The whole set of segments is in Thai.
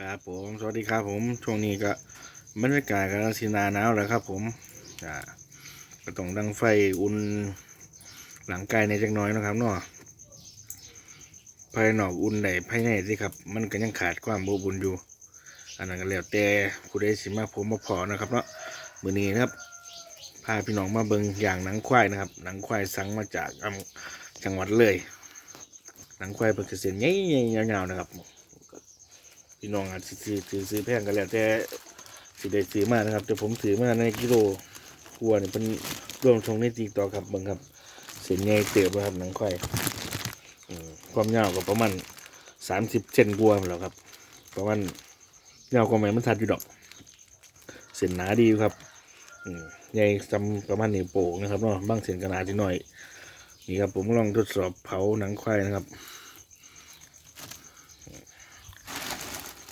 ครับผมสวัสดีครับผมช่วงนี้ก็บรรยากาศกำลังสิหนาหนาวแล้วครับ ผมอ่าก็ต้องดังไฟอุ่นหลังกายในจักน้อยนะครับเนาะภายนอกอุ่นได้ภายในสิครับ มันก็ยังขาดความอบอุ่นอยู่ อันนั้นก็แล้วแต่ผู้ใดสิมาผมมาพอนะครับเนาะมือนี้นะครับพาพี่น้องมาเบิงอย่างหนังควายนะครับ หนังควายสั่งมาจากอำจังหวัดเลย หนังควายเป็นเส้นใหญ่ๆยาวๆนะครับ พี่น้องอาจจะซื้อซื้อซื้อแพงกันแล้วแต่สิได้ซื้อมากนะครับแต่ผมถือมาในกิโลกลัวเนี่ยเป็นร่วมทรงในตีต่อครับเบิ่งครับ เส้นใหญ่เติบนะครับหนังควายความยาวก็ประมาณสามสิบเซนกว่าแล้วครับ ประมาณยาวกว่าไหมมันทัดอยู่ดอก เส้นหนาดีครับใหญ่จำประมาณนิ้วโป่งนะครับเนาะบางเส้นกระนาดนิดหน่อย นี่ครับผมลองทดสอบเผาหนังควายนะครับ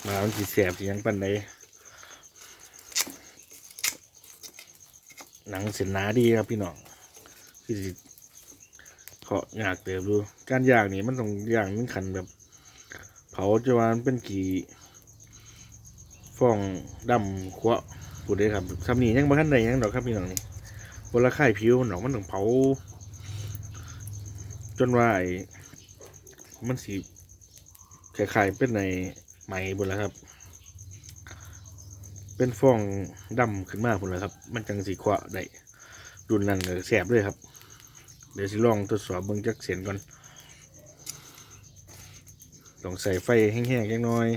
มามันสีแสบสียังปันใดหนังเส้นหนาดีครับพี่น้องคือสิเขาะอยากเติบดูการย่างนี่มันต้องย่างนึงขันแบบ เผาจะวานเป็นกี่ฟองดำขวะพูดได้ครับทำนี่ยังบ่ทันใดยังดอกครับพี่น้องนี่บนละค่ายผิวมันอกมันต้องเผา จนว่ามันสีคล้ายๆเป็นใน ไหมบนแล้วครับ เป็นฟองดำขึ้นมาพุ่นแล้วครับ มันจังสีขวะได้รุนนั่นก็แสบด้วยครับ เดี๋ยวสิลองทดสอบเบิ่งจักเสียนก่อนต้องใส่ไฟแห้งๆจักน้อย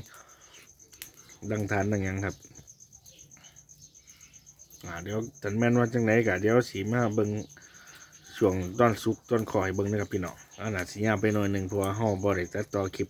ดังทานดังยังครับอ่าเดี๋ยวจันแม่นว่าจังไหนกะเดี๋ยวสีมาเบิ่งช่วงตอนสุกตอนคอยเบิ่งนะครับพี่น้องอันน่ะสิยาไปหน่อยหนึ่งเพราะว่าเฮาบ่ได้ตัดต่อคลิป